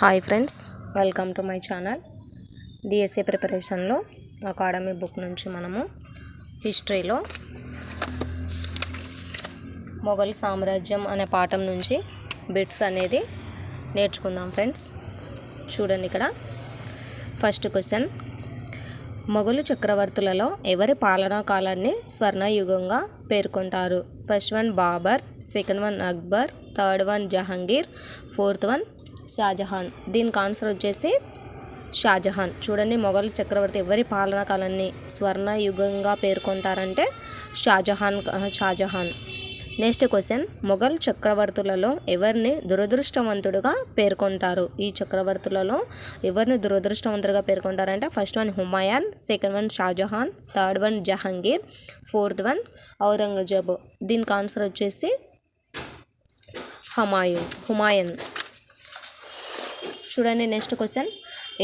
Hi friends welcome to my channel. DSA ప్రిపరేషన్లో academy book నుంచి మనము హిస్టరీలో మొఘల్ సామ్రాజ్యం అనే పాఠం నుంచి బిట్స్ అనేది నేర్చుకుందాం ఫ్రెండ్స్. చూడండి ఇక్కడ. First question. మొఘలు చక్రవర్తులలో ఎవరి పాలనా కాలాన్ని స్వర్ణయుగంగా పేర్కొంటారు? First one Babar second one Akbar third one Jahangir fourth one Shah Jahan. దీనికి ఆన్సర్ వచ్చేసి షాజహాన్. చూడండి మొఘల్ చక్రవర్తి ఎవరి పాలనా కాలాన్ని స్వర్ణయుగంగా పేర్కొంటారంటే షాజహాన్ షాజహాన్. Next question. మొఘల్ చక్రవర్తులలో ఎవరిని దురదృష్టవంతుడుగా పేర్కొంటారు? ఈ చక్రవర్తులలో ఎవరిని దురదృష్టవంతుడుగా పేర్కొంటారంటే first one Humayun second one Shah Jahan third one Jahangir fourth one Aurangzeb. దీనికి ఆన్సర్ వచ్చేసి హమాయూన్ హుమాయూన్. చూడండి నెక్స్ట్ క్వశ్చన్.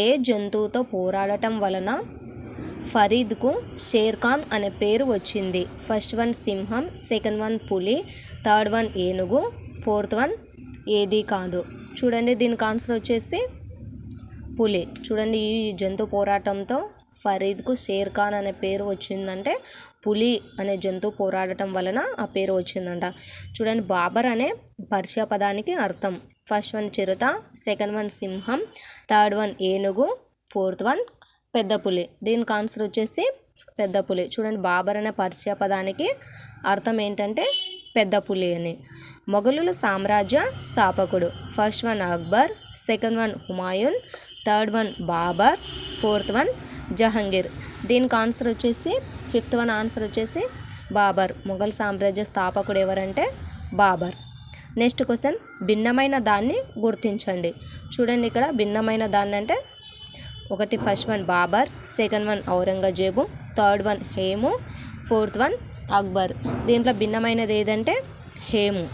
ఏ జంతువుతో పోరాడటం వలన ఫరీద్కు షేర్ ఖాన్ అనే పేరు వచ్చింది? ఫస్ట్ వన్ సింహం సెకండ్ వన్ పులి థర్డ్ వన్ ఏనుగు ఫోర్త్ వన్ ఏది కాదు. చూడండి దీనికి ఆన్సర్ వచ్చేసి పులి. చూడండి ఈ జంతు పోరాటంతో ఫరీద్కు షేర్ ఖాన్ అనే పేరు వచ్చిందంటే పులి అనే జంతువు పోరాడటం వలన ఆ పేరు వచ్చిందంట. చూడండి బాబర్ అనే పర్షియా పదానికి అర్థం. ఫస్ట్ వన్ చిరుత సెకండ్ వన్ సింహం థర్డ్ వన్ ఏనుగు ఫోర్త్ వన్ పెద్ద పులి. దీనికి ఆన్సర్ వచ్చేసి పెద్ద పులి. చూడండి బాబర్ అనే పర్షియా పదానికి అర్థం ఏంటంటే పెద్ద పులి అని. మొఘలుల సామ్రాజ్య స్థాపకుడు. First one Akbar second one Humayun third one Babar fourth one Jahangir. దీనికి ఆన్సర్ వచ్చేసి ఫిఫ్త్ వన్ ఆన్సర్ వచ్చేసి బాబర్. మొఘల్ సామ్రాజ్య స్థాపకుడు ఎవరంటే బాబర్. నెక్స్ట్ క్వశ్చన్ భిన్నమైన దాన్ని గుర్తించండి. చూడండి ఇక్కడ భిన్నమైన దాన్ని అంటే ఒకటి first one Babar second one Aurangzeb third one Hemu fourth one Akbar. దీంట్లో భిన్నమైనది ఏదంటే హేము.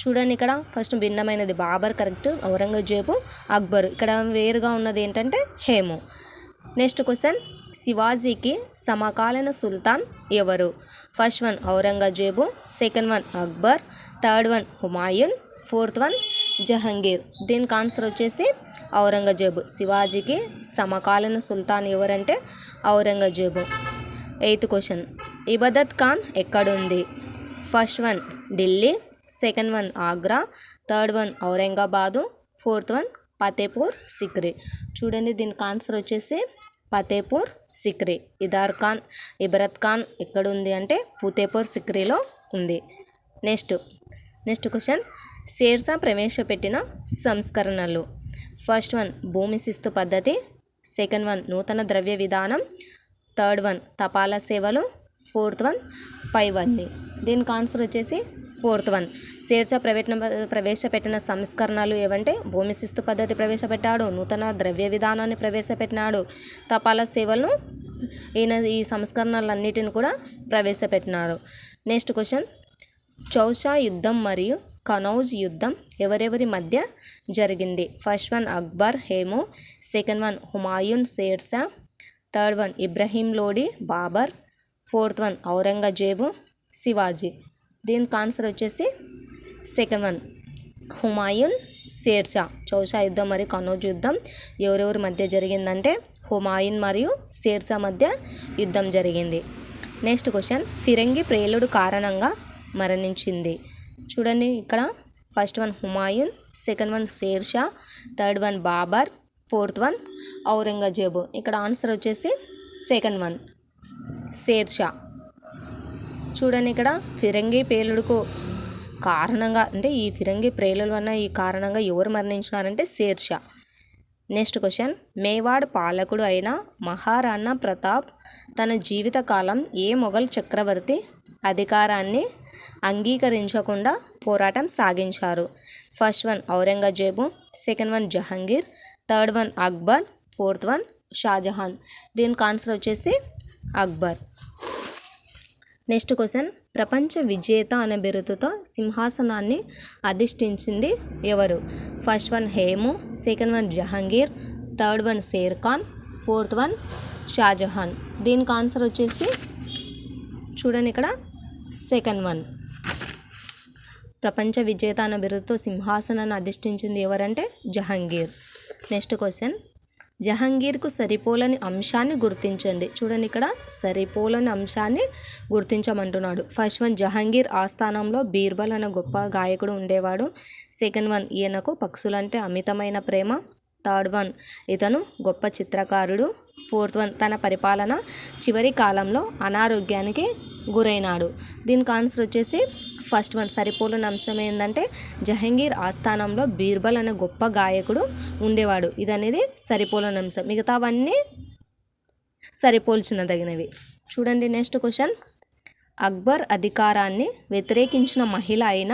చూడండి ఇక్కడ ఫస్ట్ భిన్నమైనది బాబర్ కరెక్ట్ ఔరంగజేబు అక్బర్. ఇక్కడ వేరుగా ఉన్నది ఏంటంటే హేము. Next question. శివాజీకి సమకాలీన సుల్తాన్ ఎవరు? First one Aurangzeb second one Akbar third one Humayun fourth one Jahangir. దీనికి ఆన్సర్ వచ్చేసి ఔరంగజేబు. శివాజీకి సమకాలీన సుల్తాన్ ఎవరంటే ఔరంగజేబు. Eighth question. ఇబదత్ ఖాన్ ఎక్కడుంది? First one Delhi second one Agra third one Aurangabad fourth one Fatehpur Sikri. చూడండి దీనికి ఆన్సర్ వచ్చేసి ఫతేపూర్ సిక్రీ. ఇదార్ ఖాన్ ఇబరత్ ఖాన్ ఎక్కడ ఉంది అంటే ఫతేపూర్ సిక్రీలో ఉంది. Next next question. షేర్షా ప్రవేశపెట్టిన సంస్కరణలు. ఫస్ట్ వన్ భూమి శిస్తు పద్ధతి. సెకండ్ వన్ నూతన ద్రవ్య విధానం. థర్డ్ వన్ తపాలా సేవలు. ఫోర్త్ వన్ పైవన్నీ. దీనికి ఆన్సర్ వచ్చేసి ఫోర్త్ వన్. షేర్చా ప్రవేశ ప్రవేశపెట్టిన సంస్కరణలు ఏవంటే భూమి శిస్తు పద్ధతి ప్రవేశపెట్టాడు నూతన ద్రవ్య విధానాన్ని ప్రవేశపెట్టినాడు తపాలా సేవలను ఈయన ఈ సంస్కరణలన్నిటిని కూడా ప్రవేశపెట్టినాడు నెక్స్ట్ క్వశ్చన్. చౌషా యుద్ధం మరియు కనౌజ్ యుద్ధం ఎవరెవరి మధ్య జరిగింది? First one Akbar Hemu. Second one Humayun Sher Shah third one Ibrahim Lodi Babar. Fourth one Aurangzeb Shivaji. దీనికి ఆన్సర్ వచ్చేసి సెకండ్ వన్. హుమాయూన్ షేర్షా చౌషా యుద్ధం మరియు కనోజ్ యుద్ధం ఎవరెవరి మధ్య జరిగిందంటే హుమాయూన్ మరియు షేర్షా మధ్య యుద్ధం జరిగింది. Next question. ఫిరంగి ప్రేలుడు కారణంగా మరణించింది. చూడండి ఇక్కడ. First one Humayun second one Sher Shah third one Babar fourth one Aurangzeb. ఇక్కడ ఆన్సర్ వచ్చేసి సెకండ్ వన్. షేర్షా చూడండి ఇక్కడ ఫిరంగి పేలుడుకు కారణంగా అంటే ఈ ఫిరంగి ప్రేలుల వల్ల ఈ కారణంగా ఎవరు మరణించినారంటే షేర్షా నెక్స్ట్ క్వశ్చన్ మేవాడ్ పాలకుడు అయిన మహారాణా ప్రతాప్ తన జీవితకాలం ఏ మొఘల్ చక్రవర్తి అధికారాన్ని అంగీకరించకుండా పోరాటం సాగించారు? First one Aurangzeb second one Jahangir third one Akbar fourth one Shah Jahan. దీనికి ఆన్సర్ వచ్చేసి అక్బర్. Next question. ప్రపంచ విజేత అనే బిరుదుతో సింహాసనాన్ని అధిష్ఠించింది ఎవరు? First one Hemu second one Jahangir third one Sher Khan fourth one Shah Jahan. దీనికి ఆన్సర్ వచ్చేసి చూడండి ఇక్కడ. Second one. ప్రపంచ విజేత అన్న బిరుదుతో సింహాసనాన్ని అధిష్ఠించింది ఎవరంటే జహంగీర్. Next question. జహంగీర్కు సరిపోలని అంశాన్ని గుర్తించండి. చూడండి ఇక్కడ సరిపోలని అంశాన్ని గుర్తించమంటున్నాడు. ఫస్ట్ వన్ జహంగీర్ ఆస్థానంలో బీర్బల్ అనే గొప్ప గాయకుడు ఉండేవాడు. సెకండ్ వన్ ఈయనకు పక్షులంటే అమితమైన ప్రేమ. థర్డ్ వన్ ఇతను గొప్ప చిత్రకారుడు. ఫోర్త్ వన్ తన పరిపాలన చివరి కాలంలో అనారోగ్యానికి గురైనాడు. దీనికి ఆన్సర్ వచ్చేసి ఫస్ట్ వన్. సరిపోలని అంశం ఏంటంటే జహంగీర్ ఆస్థానంలో బీర్బల్ అనే గొప్ప గాయకుడు ఉండేవాడు. ఇది అనేది సరిపోలని అంశం. మిగతావన్నీ సరిపోల్చినదగినవి చూడండి నెక్స్ట్ క్వశ్చన్. అక్బర్ అధికారాన్ని వ్యతిరేకించిన మహిళ అయిన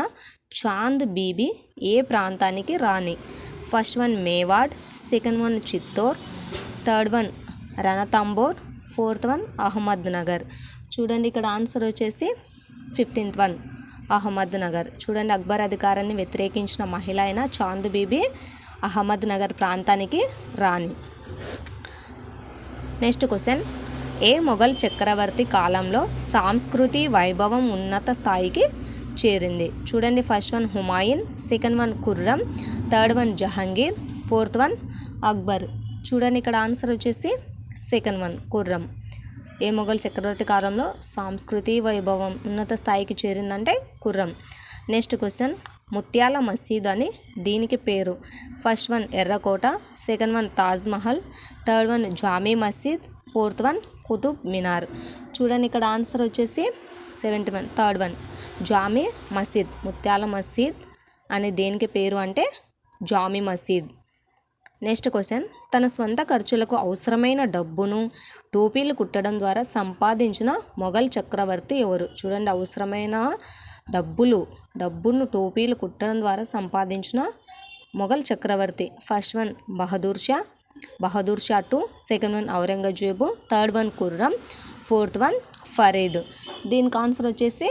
చాంద్ బీబీ ఏ ప్రాంతానికి రాని first one Mewar second one Chittor third one Ranthambore fourth one Ahmednagar చూడండి ఇక్కడ ఆన్సర్ వచ్చేసి ఫిఫ్టీన్త్ వన్ అహ్మద్ నగర్ చూడండి అక్బర్ అధికారాన్ని వ్యతిరేకించిన మహిళ అయిన చాంద్ బీబీ అహ్మద్ నగర్ ప్రాంతానికి రాణి. Next question. ఏ మొఘల్ చక్రవర్తి కాలంలో సాంస్కృతి వైభవం ఉన్నత స్థాయికి చేరింది? చూడండి first one Humayun second one Khurram third one Jahangir fourth one Akbar. చూడండి ఇక్కడ ఆన్సర్ వచ్చేసి సెకండ్ వన్ కుర్రం. ఏ మొఘల్ చక్రవర్తి కాలంలో సాంస్కృతి వైభవం ఉన్నత స్థాయికి చేరిందంటే కుర్రం. నెక్స్ట్ క్వశ్చన్ ముత్యాల మసీద్ అని దీనికి పేరు. ఫస్ట్ వన్ ఎర్రకోట. Second one Taj Mahal third one Jama Masjid. Fourth one Qutub Minar. చూడండి ఇక్కడ ఆన్సర్ వచ్చేసి seventh one third one. Jama Masjid ముత్యాల మసీద్ అని దేనికి పేరు అంటే జామీ మసీద్. Next question. తన స్వంత ఖర్చులకు అవసరమైన డబ్బును టోపీలు కుట్టడం ద్వారా సంపాదించిన మొఘల్ చక్రవర్తి ఎవరు? చూడండి అవసరమైన డబ్బులు డబ్బును టోపీలు కుట్టడం ద్వారా సంపాదించిన మొఘల్ చక్రవర్తి. First one Bahadur Shah Bahadur Shah two second one Aurangzeb third one Khurram fourth one Farid. దీనికి ఆన్సర్ వచ్చేసి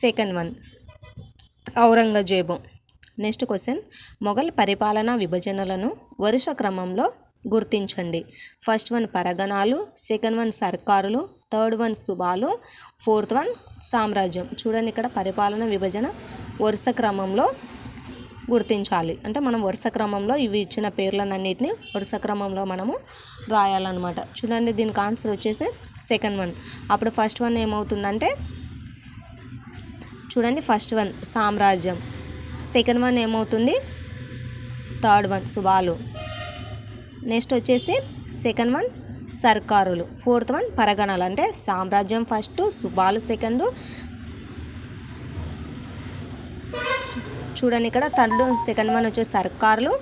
second one Aurangzeb. Next question. Mughal పరిపాలనా విభజనలను వరుస క్రమంలో గుర్తించండి. ఫస్ట్ వన్ పరగణాలు సెకండ్ వన్ సర్కారులు థర్డ్ వన్ సుబాలు ఫోర్త్ వన్ సామ్రాజ్యం. చూడండి ఇక్కడ పరిపాలన విభజన వరుస క్రమంలో గుర్తించాలి. అంటే మనం వరుస క్రమంలో ఇవి ఇచ్చిన పేర్లన్నింటినీ వరుస క్రమంలో మనము రాయాలన్నమాట. చూడండి దీనికి ఆన్సర్ వచ్చేసి సెకండ్ వన్. అప్పుడు ఫస్ట్ వన్ ఏమవుతుందంటే చూడండి ఫస్ట్ వన్ సామ్రాజ్యం. సెకండ్ వన్ ఏమవుతుంది? Third one. సుబాలు. నెక్స్ట్ వచ్చేసి సెకండ్ వన్ సర్కారులు. ఫోర్త్ వన్ పరగణాలు. అంటే సామ్రాజ్యం ఫస్ట్ సుబాలు సెకండ్. చూడండి ఇక్కడ థర్డ్ సెకండ్ వన్ వచ్చేసి సర్కారులు.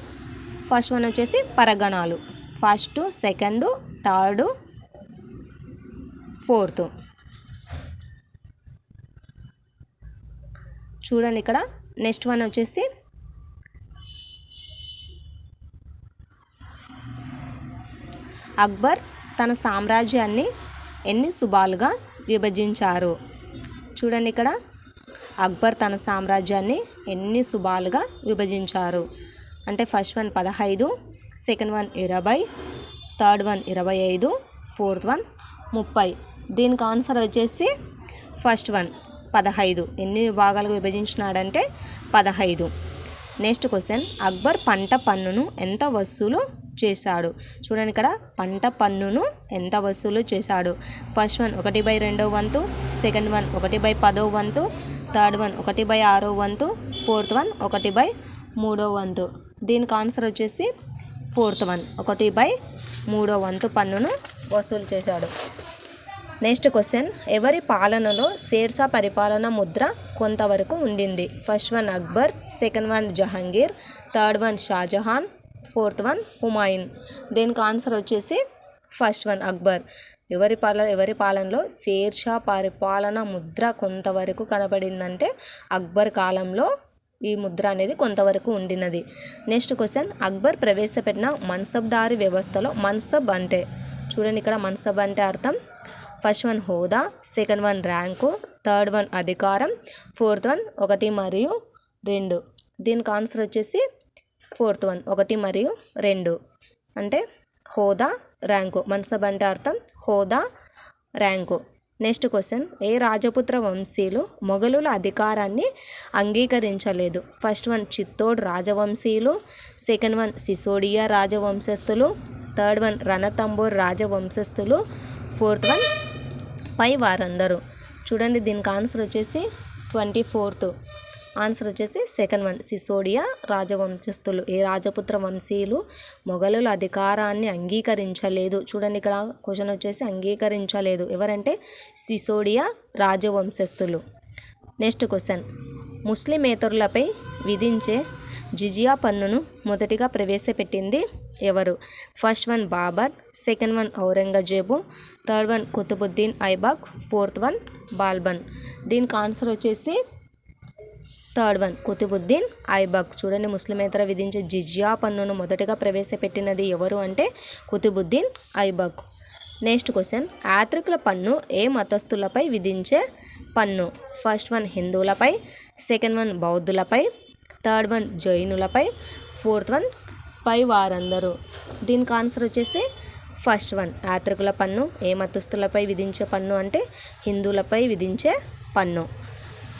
ఫస్ట్ వన్ వచ్చేసి పరగణాలు. First second third fourth. చూడండి ఇక్కడ నెక్స్ట్ వన్ వచ్చేసి అక్బర్ తన సామ్రాజ్యాన్ని ఎన్ని సుబాలుగా విభజించారు? చూడండి ఇక్కడ. అక్బర్ తన సామ్రాజ్యాన్ని ఎన్ని సుబాలుగా విభజించారు? అంటే ఫస్ట్ వన్ పదహైదు సెకండ్ వన్ ఇరవై థర్డ్ వన్ ఇరవై ఐదు ఫోర్త్ వన్ ముప్పై. దీనికి ఆన్సర్ వచ్చేసి ఫస్ట్ వన్. పదహైదు. ఎన్ని విభాగాలుగా విభజించినాడంటే పదహైదు. Next question. అక్బర్ పంట పన్నును ఎంత వసూలు చేశాడు? చూడండి ఇక్కడ పంట పన్నును ఎంత వసూలు చేశాడు? ఫస్ట్ వన్ ఒకటి బై రెండో వంతు సెకండ్ వన్ ఒకటి బై పదో వంతు థర్డ్ వన్ ఒకటి బై ఆరో వంతు ఫోర్త్ వన్ ఒకటి బై మూడో వంతు. దీనికి ఆన్సర్ వచ్చేసి ఫోర్త్ వన్. ఒకటి బై మూడో వంతు పన్నును వసూలు చేశాడు. నెక్స్ట్ క్వశ్చన్ ఎవరి పాలనలో షేర్షా పరిపాలన ముద్ర కొంతవరకు ఉండింది? First one Akbar. Second one Jahangir. Third one Shah Jahan. Fourth one Humayun. దీనికి ఆన్సర్ వచ్చేసి ఫస్ట్ వన్ అక్బర్. ఎవరి పాలన ఎవరి పాలనలో షేర్షా పరిపాలన ముద్ర కొంతవరకు కనబడిందంటే అక్బర్ కాలంలో ఈ ముద్ర అనేది కొంతవరకు ఉండినది. నెక్స్ట్ క్వశ్చన్ అక్బర్ ప్రవేశపెట్టిన మన్సబ్దారి వ్యవస్థలో మన్సబ్ అంటే? చూడండి ఇక్కడ మన్సబ్ అంటే అర్థం. ఫస్ట్ వన్ హోదా second one rank third one అధికారం ఫోర్త్ వన్ ఒకటి మరియు రెండు. దీనికి ఆన్సర్ వచ్చేసి ఫోర్త్ వన్ ఒకటి మరియు రెండు. అంటే హోదా ర్యాంకు. మన్సబ్ అంటే అర్థం హోదా ర్యాంకు. Next question. ఏ రాజపుత్ర వంశీయులు మొఘలుల అధికారాన్ని అంగీకరించలేదు? ఫస్ట్ వన్ చిత్తోడ్ రాజవంశీయులు సెకండ్ వన్ సిసోడియా రాజవంశస్థులు థర్డ్ వన్ రణతంబోర్ రాజవంశస్థులు ఫోర్త్ వన్ పై వారందరూ. చూడండి దీనికి ఆన్సర్ వచ్చేసి ట్వంటీ ఫోర్త్. ఆన్సర్ వచ్చేసి సెకండ్ వన్. సిసోడియా రాజవంశస్థులు. ఏ రాజపుత్ర వంశీయులు మొఘలుల అధికారాన్ని అంగీకరించలేదు. చూడండి ఇక్కడ క్వశ్చన్ వచ్చేసి అంగీకరించలేదు. ఎవరంటే? సిసోడియా రాజవంశస్థులు. Next question. ముస్లిమేతరులపై విధించే జిజియా పన్నును మొదటిగా ప్రవేశపెట్టింది ఎవరు? First one Babar second one Aurangzeb third one Qutbuddin Aibak fourth one Balban. దీనికి ఆన్సర్ వచ్చేసి థర్డ్ వన్ కుతుబుద్దీన్ ఐబక్ చూడండి ముస్లిమేతర విధించే జిజియా పన్నును మొదటగా ప్రవేశపెట్టినది ఎవరు అంటే కుతుబుద్దీన్ ఐబక్ నెక్స్ట్ క్వశ్చన్ యాత్రికుల పన్ను ఏ మతస్థులపై విధించే పన్ను? ఫస్ట్ వన్ హిందువులపై సెకండ్ వన్ బౌద్ధులపై థర్డ్ వన్ జైనులపై ఫోర్త్ వన్ పై వారందరూ దీనికి ఆన్సర్ వచ్చేసి ఫస్ట్ వన్. యాత్రికుల పన్ను ఏ మతస్థులపై విధించే పన్ను అంటే హిందువులపై విధించే పన్ను.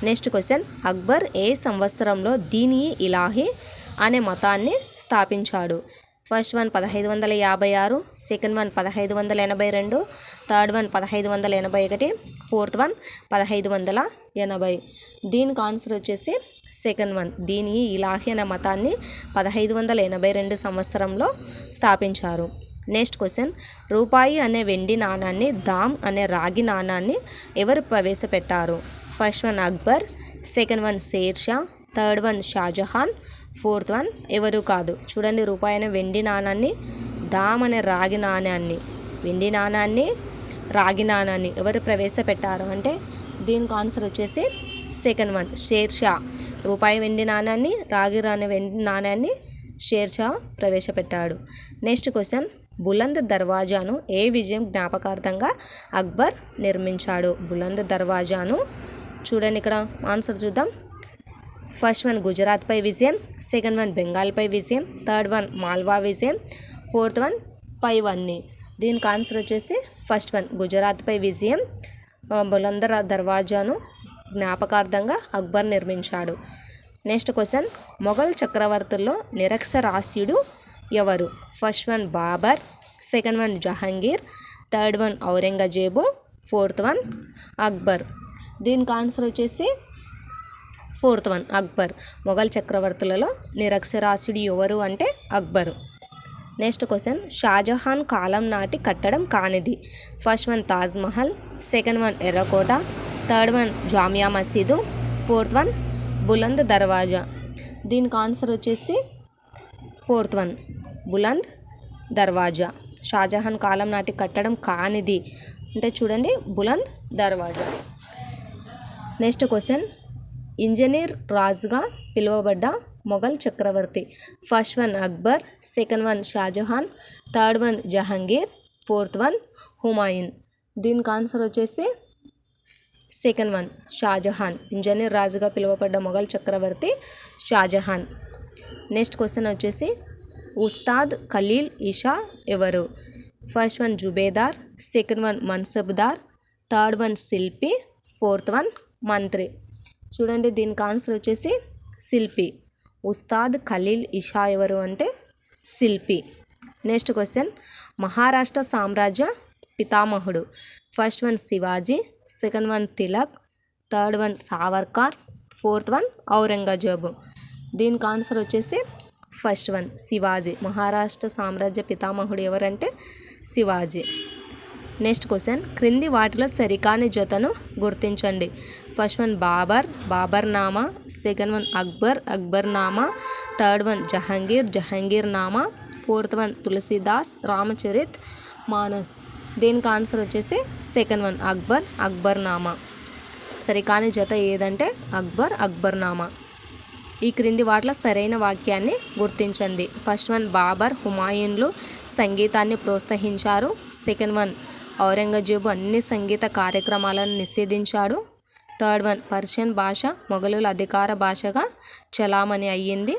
Next question. అక్బర్ ఏ సంవత్సరంలో దీని ఇలాహి అనే మతాన్ని స్థాపించాడు? ఫస్ట్ వన్ పదహైదు వందల యాభై ఆరు సెకండ్ వన్ పదహైదు వందల ఎనభై రెండు థర్డ్ వన్ పదహైదు వందల ఎనభై ఒకటి ఫోర్త్ వన్ పదహైదు వందల ఎనభై. దీనికి ఆన్సర్ వచ్చేసి సెకండ్ వన్. దీని ఇలాహి అనే మతాన్ని పదహైదు వందల ఎనభై రెండు సంవత్సరంలో స్థాపించారు. నెక్స్ట్ క్వశ్చన్ రూపాయి అనే వెండి నాణాన్ని దామ్ అనే రాగి నాణాన్ని ఎవరు ప్రవేశపెట్టారు? First one Akbar second one Sher Shah third one Shah Jahan fourth one ఎవరు కాదు. చూడండి రూపాయి అనే వెండి నాణాన్ని దామ్ అనే రాగి నాణాన్ని వెండి నాణాన్ని రాగి నాణాన్ని ఎవరు ప్రవేశపెట్టారు? అంటే దీనికి ఆన్సర్ వచ్చేసి సెకండ్ వన్ షేర్షా. రూపాయి వెండి నాణాన్ని రాగి రాని వెండి నాణాన్ని షేర్షా ప్రవేశపెట్టాడు. నెక్స్ట్ క్వశ్చన్ బులంద్ దర్వాజాను ఏ విజయం జ్ఞాపకార్థంగా అక్బర్ నిర్మించాడు? బులంద్ దర్వాజాను చూడండి ఇక్కడ ఆన్సర్ చూద్దాం. ఫస్ట్ వన్ గుజరాత్పై విజయం సెకండ్ వన్ బెంగాల్పై విజయం థర్డ్ వన్ మాల్వా విజయం ఫోర్త్ వన్ పై వన్ని దీనికి ఆన్సర్ వచ్చేసి ఫస్ట్ వన్ గుజరాత్పై విజయం బులందర బులందర్ దర్వాజాను జ్ఞాపకార్థంగా అక్బర్ నిర్మించాడు. నెక్స్ట్ క్వశ్చన్ మొఘల్ చక్రవర్తుల్లో నిరక్షరాస్యుడు ఎవరు? First one Babar second one Jahangir third one Aurangzeb fourth one Akbar. దీనికి ఆన్సర్ వచ్చేసి ఫోర్త్ వన్ అక్బర్. మొఘల్ చక్రవర్తులలో నిరక్షరాస్యుడు ఎవరు అంటే అక్బరు. Next question. షాజహాన్ కాలం నాటి కట్టడం కానిది. First one Taj Mahal second one ఎర్రకోట third one Jama Masjid fourth one Buland Darwaza. దీనికి ఆన్సర్ వచ్చేసి ఫోర్త్ వన్. బులంద్ దర్వాజా. షాజహాన్ కాలం నాటి కట్టడం కానిది. అంటే చూడండి Buland Darwaza. Next question. Engineer రాజుగా పిలువబడ్డ మొఘల్ చక్రవర్తి first one Akbar second one Shah Jahan third one Jahangir fourth one Humayun. దీనికి ఆన్సర్ వచ్చేసి సెకండ్ వన్ షాజహాన్. ఇంజనీర్ రాజుగా పిలువబడ్డ మొఘల్ చక్రవర్తి షాజహాన్. నెక్స్ట్ క్వశ్చన్ వచ్చేసి ఉస్తాద్ ఖలీల్ ఇషా ఎవరు? First one జుబేదార్ second one mansabdar third one శిల్పి ఫోర్త్ వన్ మంత్రి. చూడండి దీనికి ఆన్సర్ వచ్చేసి శిల్పి. ఉస్తాద్ ఖలీల్ ఇషా ఎవరు అంటే శిల్పి. Next question. మహారాష్ట్ర సామ్రాజ్య పితామహుడు. First one Shivaji second one Tilak third one Savarkar fourth one Aurangzeb. దీనికి ఆన్సర్ వచ్చేసి ఫస్ట్ వన్ శివాజీ. మహారాష్ట్ర సామ్రాజ్య పితామహుడు ఎవరంటే శివాజీ. Next question. క్రింది వాటిలో సరికాని జతను గుర్తించండి. First one Babar Baburnama second one Akbar Akbarnama third one Jahangir Jahangirnama fourth one Tulsidas Ramcharitmanas answer వచ్చేసి second one Akbar Akbarnama సరికాని జత ఏదంటే అక్బర్ అక్బర్ నామా ఈ క్రింది వాటిలో సరైన వాక్యాన్ని గుర్తించండి. ఫస్ట్ వన్ బాబర్ హుమాయూన్లు సంగీతాన్ని ప్రోత్సహించారు. సెకండ్ వన్ ఔరంగజేబు అన్ని సంగీత కార్యక్రమాలను నిషేధించాడు. థర్డ్ వన్ పర్షియన్ భాష మొఘలుల అధికార భాషగా చలామణి అయ్యింది.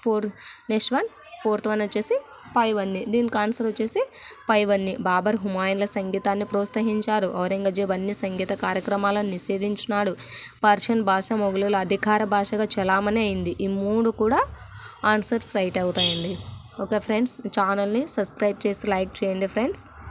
Four next one fourth one వచ్చేసి పైవన్నీ. దీనికి ఆన్సర్ వచ్చేసి పైవన్నీ. బాబర్ హుమాయున్ల సంగీతాన్ని ప్రోత్సహించారు. ఔరంగజేబ్ అన్ని సంగీత కార్యక్రమాలను నిషేధించినాడు. పర్షియన్ భాష మొఘలుల అధికార భాషగా చలామణి అయింది. ఈ మూడు కూడా ఆన్సర్స్ రైట్ అవుతాయండి. ఓకే ఫ్రెండ్స్ ఛానల్ని సబ్స్క్రైబ్ చేసి లైక్ చేయండి ఫ్రెండ్స్.